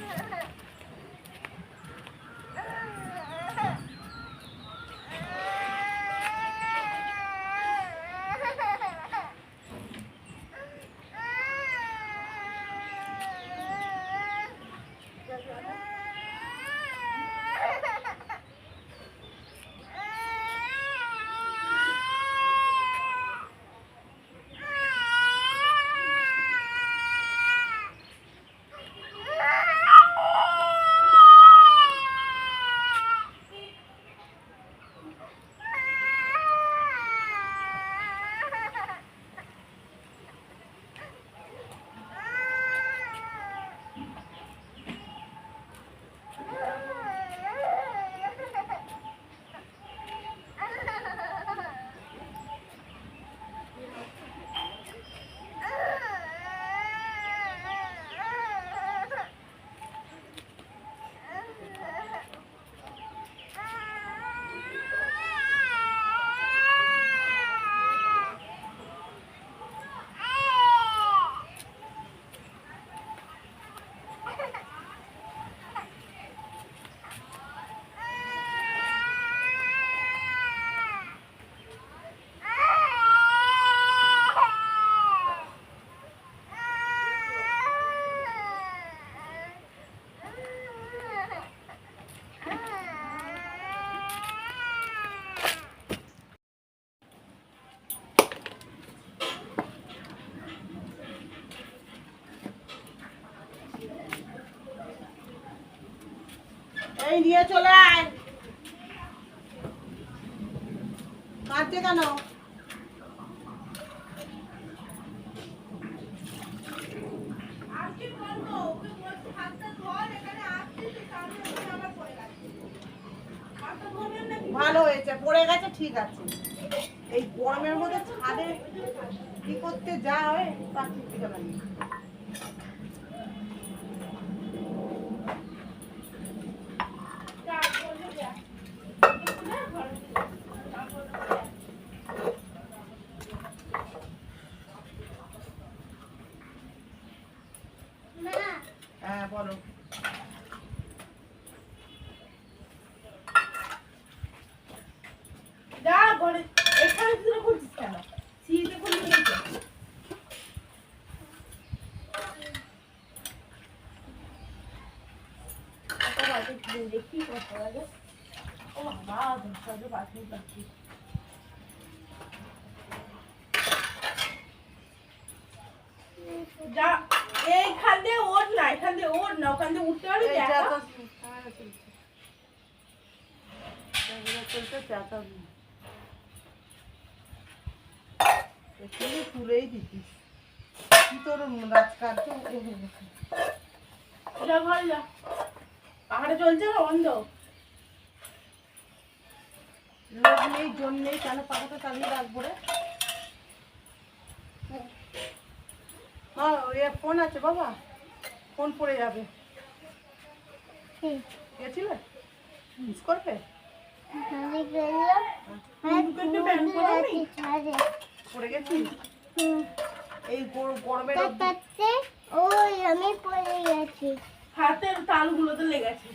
Yeah. এই নিয়ে চলে আয়। কাঁদছে কেন ভালো হয়েছে পড়ে গেছে ঠিক আছে এই গরমের মধ্যে ছাদে কি করতে যা হয় তার ঠিক ঠিকানা নেই। হ্যাঁ বলো যা ঘরে এখানে শুরু করছিস কেন সিঁড়িতে খুলে নিয়েছে দেখি কত লাগে ও বাবা দশটা তো পাঠিয়ে পাচ্ছি যা এইখান দিয়ে ওঠ না এখান দিয়ে ওঠ না ওখান দিয়ে উঠতে পারবি। এখানে তুলেই দিতিস। কি তোর রাজকার্য? যা ঘরে যা। পাহাড়ে চলছে না বন্ধ? লোক নেই জন নেই কেন পাখাটা চালিয়ে রাখব রে হ্যাঁ ফোন আছে বাবা ফোন পড়ে যাবে। গেছিলে? মিস করবে? নি। পড়ে গেছি? এই গর- গরমের ওই আমি পড়ে গেছি। হাতের তালগুলোতে লেগেছে।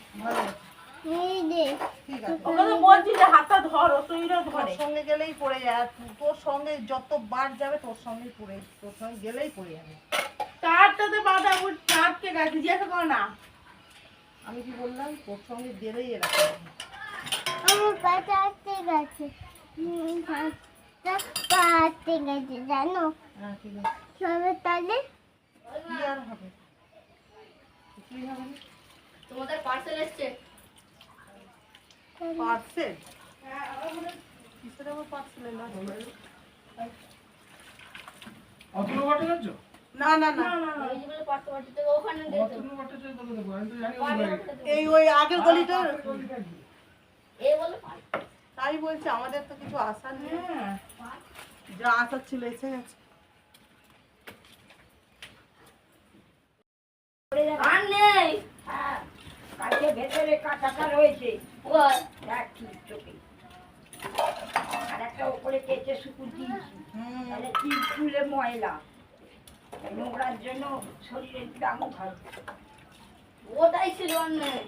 বলছি যে হাতটা ধরো তুইও তোর ধরে। সঙ্গে গেলেই পড়ে যায়। তোর সঙ্গে যতবার যাবে তোর সঙ্গেই পড়ে তোর সঙ্গে গেলেই পড়ে যাবে। তারটাতে জিজ্ঞাসা করো না। আমি কি বললাম? তোর সঙ্গে গেলেই এরকম হবে। আমার পাটা আটকে গেছে। হুম, হাতটা পা আটকে গেছে জানো? হ্যাঁ সবে তাহলে কি আর হবে? তোমাদের পার্সেল এসছে? পার্সেল কিসের আবার পার্সেল এলো অতগুলো বাটা যাচ্ছ না না। এই ওই আগের গলিটা তাই বলছে আমাদের তো কিছু আশা নেই। হ্যাঁ। যা আসার ছিল এসে গেছে। আর নেই। কাছে ভেতরে কাঁটাটা রয়েছে। চোখে। আর একটা ওপরে কেচে শুকুর দিয়েছি। হুম। তাহলে কি ফুলে ময়লা? নোংরার জন্য হয় ওটাই ছিল নেই।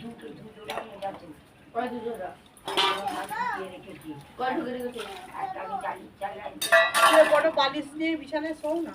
দুটো কয় নিয়ে বিছানায় শোও না।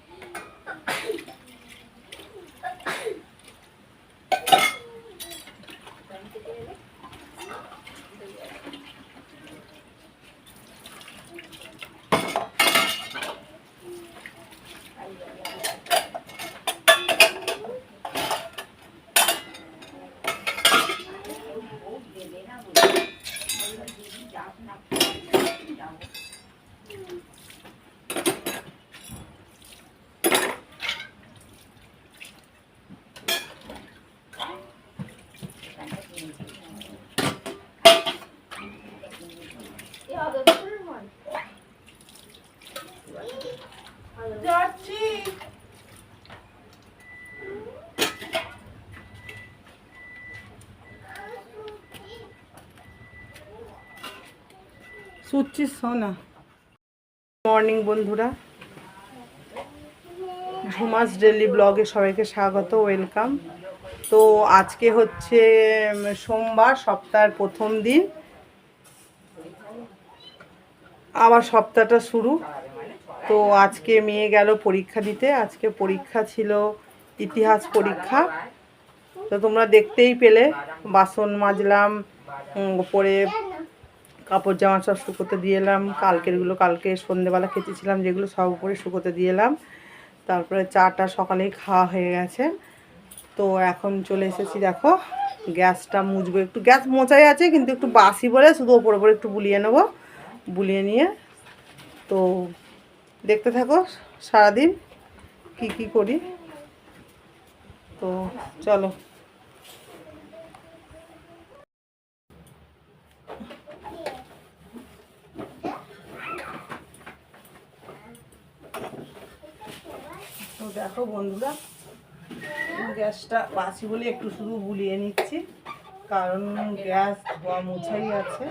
শুচ্ছিস সোনা। মর্নিং বন্ধুরা। ঝুমাস ডেলি ব্লগে সবাইকে স্বাগত, ওয়েলকাম। তো আজকে হচ্ছে সোমবার, সপ্তাহের প্রথম দিন। আবার সপ্তাহটা শুরু। তো আজকে মেয়ে গেল পরীক্ষা দিতে। আজকে পরীক্ষা ছিল ইতিহাস পরীক্ষা। তো তোমরা দেখতেই পেলে। বাসন মাজলাম ওপরে কাপড় জামা সব শুকোতে দিয়ে এলাম। কালকেরগুলো কালকে সন্ধেবেলা খেতেছিলাম, যেগুলো সব উপরে শুকোতে দিয়ে এলাম। তারপরে চাটা সকালেই খাওয়া হয়ে গেছে। তো এখন চলে এসেছি, দেখো, গ্যাসটা মুছবো। একটু গ্যাস মোচাই আছে, কিন্তু একটু বাসি বলে, শুধু ওপরে ওপরে একটু বুলিয়ে নেব। বুলিয়ে নিয়ে। তো দেখতে থাকো, সারাদিন কি কি করি। তো চলো। দেখো বন্ধুরা গ্যাসটা বাসি বলে একটু শুধু বুলিয়ে নিচ্ছি কারণ গ্যাস ধোয়া মোছাই আছে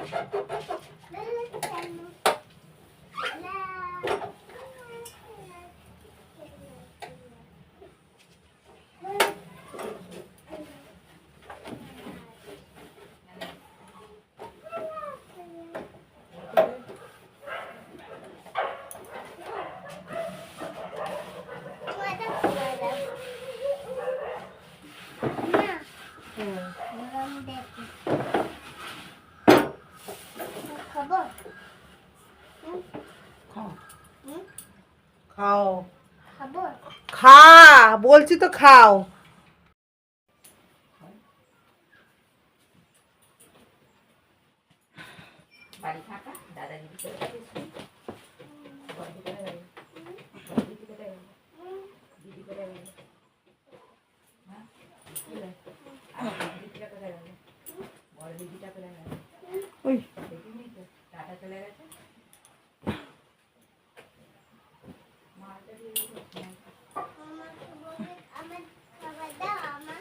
খবর খাও খাও খবর খা বলছি তো খাও। বাড়ি থাকা দাদা দিদি করে গেছে বড় দিদি করে গেছে বড় দিদি করে গেছে দিদি করে গেছে হ্যাঁ কি রে? আর দিদিটা করে গেছে বড় দিদিটা করে গেছে ওই দেখিনি তো টাটা চলে গেছে মাটা দিয়ে গেছে আমাকে বলে আমার খাবার দাও আমার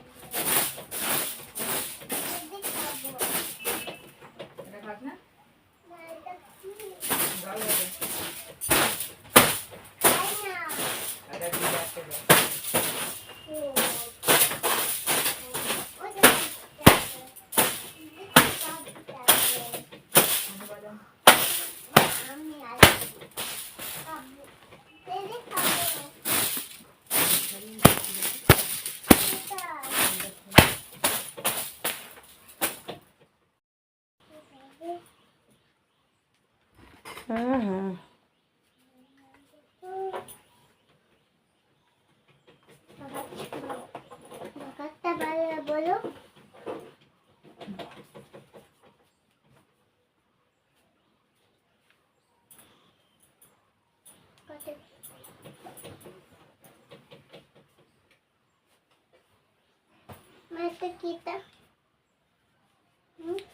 মাটা কিটা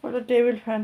ওটা টেবিল ফ্যান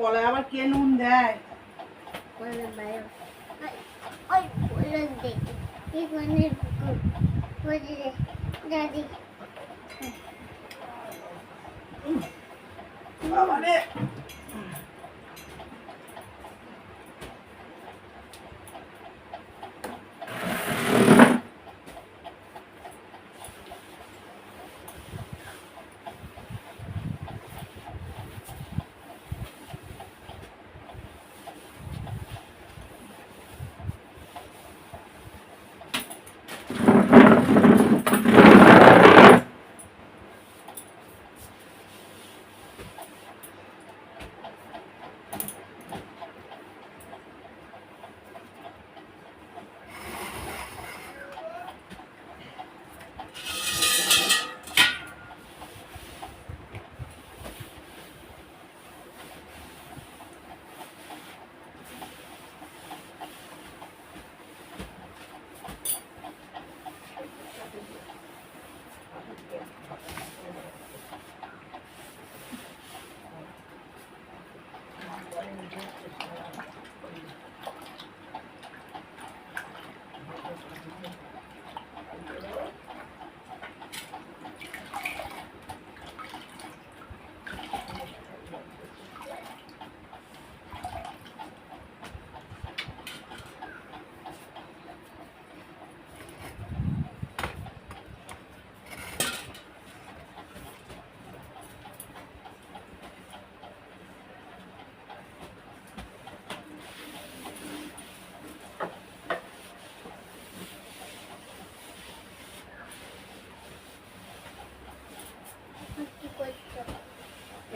কলায় আবার কে নুন দেয়? বাবা বাইরে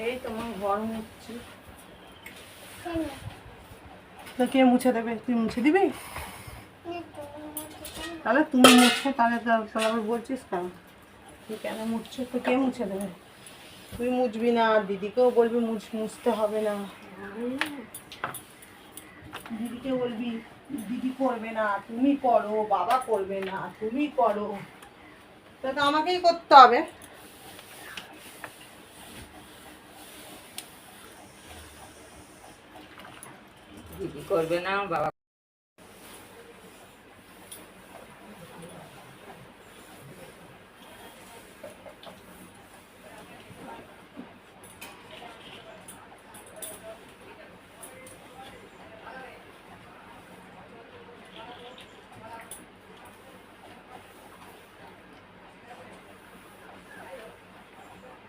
এই তোমার ঘর মুছছি তো কে মুছে দেবে? তুই মুছে দিবি? তাহলে তুমি মুছছো তাহলে তো তাহলে আবার বলছিস কেন? তুই কেন মুছছো। তো কে মুছে দেবে? তুই মুছবি না দিদিকেও বলবি মুছ মুছতে হবে না। দিদিকে বলবি দিদি করবে না তুমি করো বাবা করবে না তুমি করো। তা তো আমাকেই করতে হবে। দিদি করবে না বাবা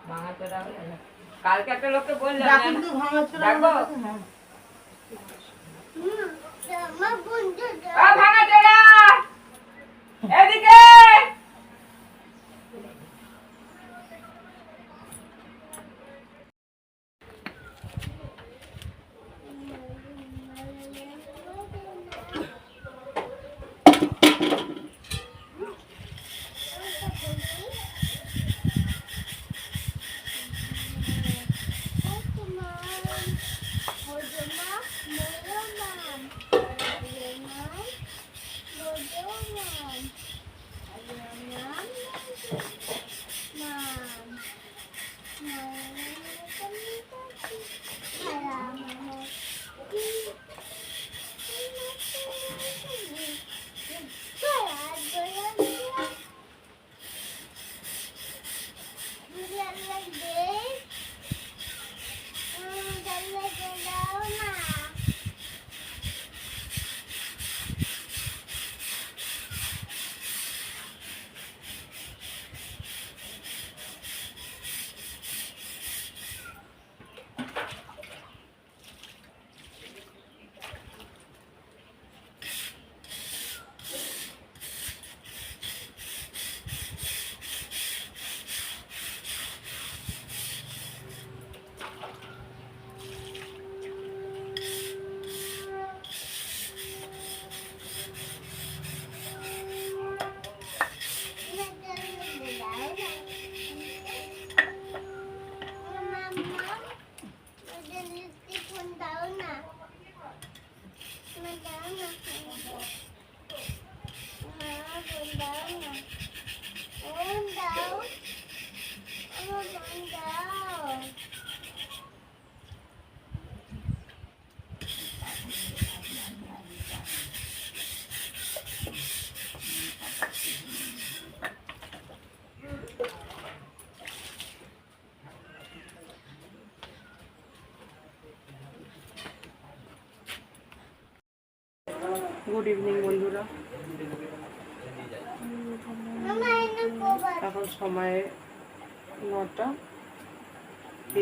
ভাঙাচোরা হলে না। কালকে একটা লোককে বললাম যা ও ভাঙাচোরা এদিকে। গুড ইভিনিং বন্ধুরা। এখন সময় নটা।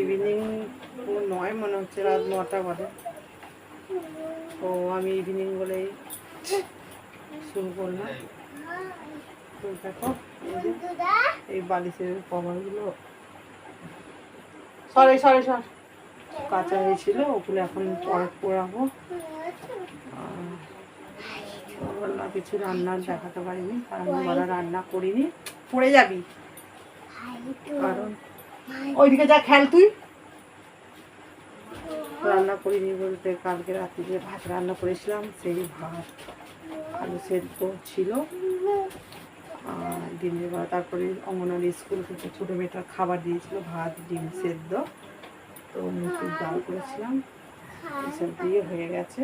ইভিনিং নয়, মনে হচ্ছে রাত নটা বাজে। তো আমি ইভিনিং বলেই শুরু করলাম। তো দেখো, এই বালিশের কভারগুলো। সরে সরে সর কাঁচা হয়েছিল, ওগুলো এখন পরে পোড়াবো আর সকালবেলা কিছু রান্নার দেখাতে পারিনি, কারণ ওরা রান্না করিনি। পড়ে যাবি। কারণ ওইদিকে যা খেল তুই। রান্না করিনি বলতে কালকে রাত্রে যে ভাত রান্না করেছিলাম, সেই ভাত আলু সেদ্ধ ছিল। আর দিনের বেলা তারপরে অঙ্গনওয়াড়ি স্কুল থেকে ছোটো মেয়েটার খাবার দিয়েছিল, ভাত, ডিম সেদ্ধ। তো মুসুর ডাল করেছিলাম। এসব দিয়ে হয়ে গেছে।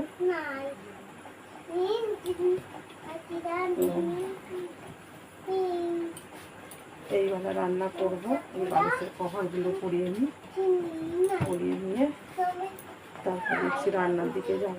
এইবেলা রান্না করব। বালিশের কভারগুলো পরিয়ে নিই। পরিয়ে নিয়ে তারপর দেখছি রান্নার দিকে যাব।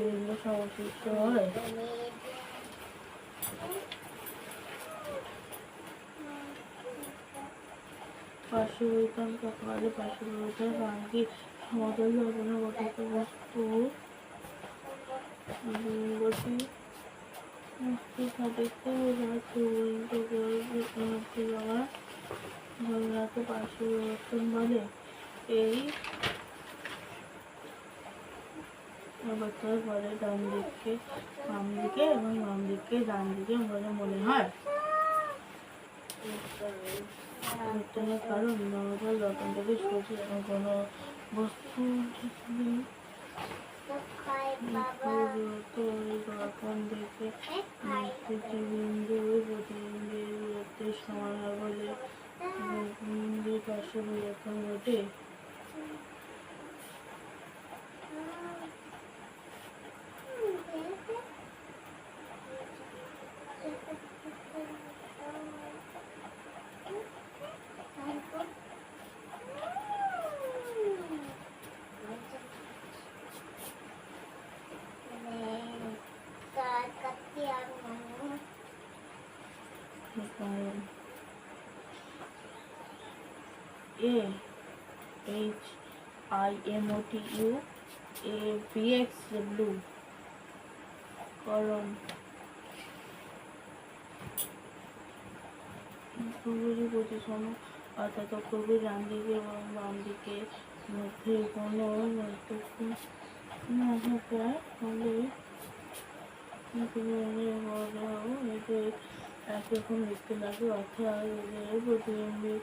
আর সমস্ত হয়। পার্শ্ব বৈতান সকালে পার্শ্ব বৈতান গানকে সমতল ধর্মনা গঠিত বস্তু। বসে এই অবস্থার পরে ডান বাম দিকে এবং বাম দিককে ডান দিকে বলে মনে হয়। কারণ নবজাত থেকে সোজা এবং কোনো বস্তু যখন থেকে বিন্দু প্রতিবিম্বের সমান বলে কারণ A H I M O T U A V X W করণ পূর্বরী প্রতিসম অর্থাৎ অক্ষরগুলি ডান দিকে এবং বাম দিকে মধ্যে কোনো ফলে এদের একরকম দেখতে লাগে অর্থাৎ এদের প্রতিবিম্বিক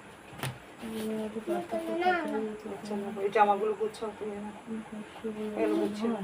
জামাগুলো গুছাও তুমি এগুলো গুছিয়ে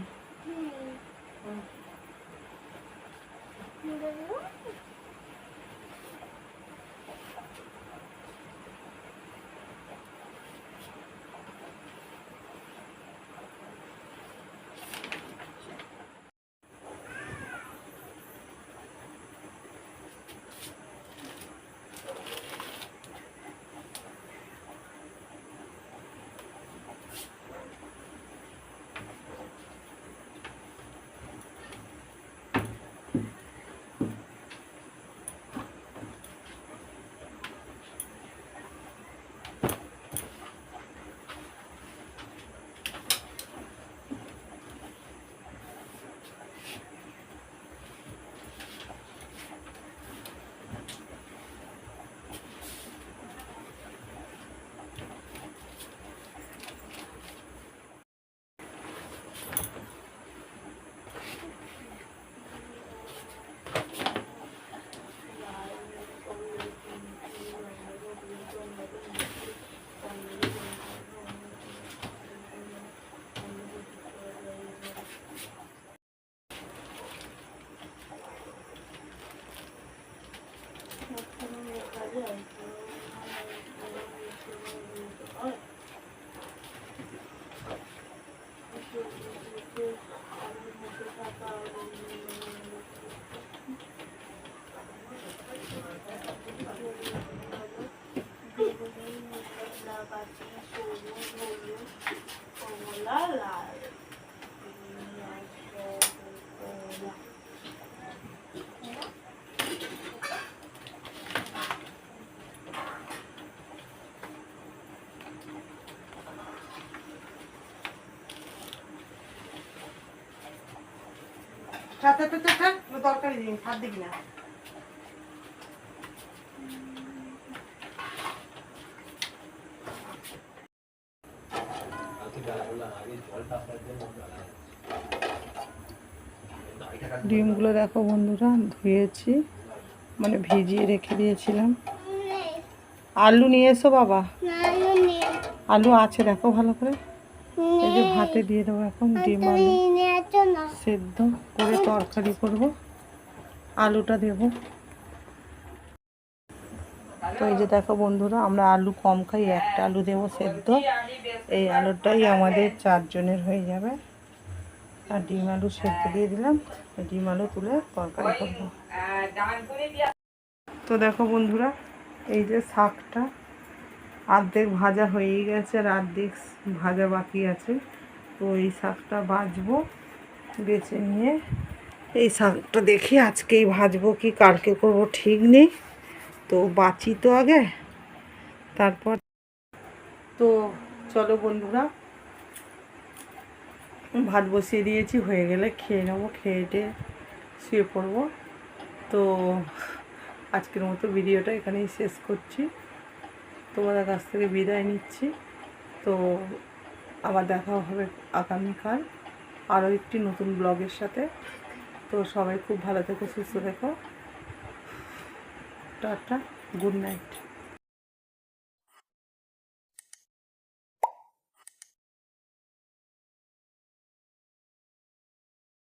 I can't Bakalım yapacağız. ডিমগুলো দেখো বন্ধুরা, ধুয়েছি মানে ভিজিয়ে রেখে দিয়েছিলাম। আলু নিয়ে এসো বাবা। আলু আছে, দেখো ভালো করে। ভাতে দিয়ে দেবো এখন ডিম, আলু। সেদ্ধ করে তরকারি করব। আলুটা দেব। তো এই যে দেখো বন্ধুরা আমরা আলু কম খাই একটা আলু দেবো সেদ্ধ। এই আলুটাই আমাদের চারজনের হয়ে যাবে। আর ডিম আলু সেদ্ধ দিয়ে দিলাম। ডিম আলু তুলে তরকারি করব। তো দেখো বন্ধুরা এই যে শাকটা অর্ধেক ভাজা হয়েই গেছে আর অর্ধেক ভাজা বাকি আছে। তো এই শাকটা ভাজবো। বেছে নিয়ে এই শাকটা দেখি আজকেই ভাজবো কি, কালকে করব ঠিক নেই। তো বাঁচি তো আগে। তারপর তো চলো বন্ধুরা, ভাত বসিয়ে দিয়েছি, হয়ে গেলে খেয়ে নেব, খেয়ে টেয়ে শুয়ে পড়ব। তো আজকের মতো ভিডিওটা এখানেই শেষ করছি। তোমাদের কাছ থেকে বিদায় নিচ্ছি। তো আবার দেখা হবে আগামীকাল। আরও একটি নতুন ব্লগের সাথে। তো সবাই খুব ভালো থেকো, সুস্থ থেকো। Tata, good night.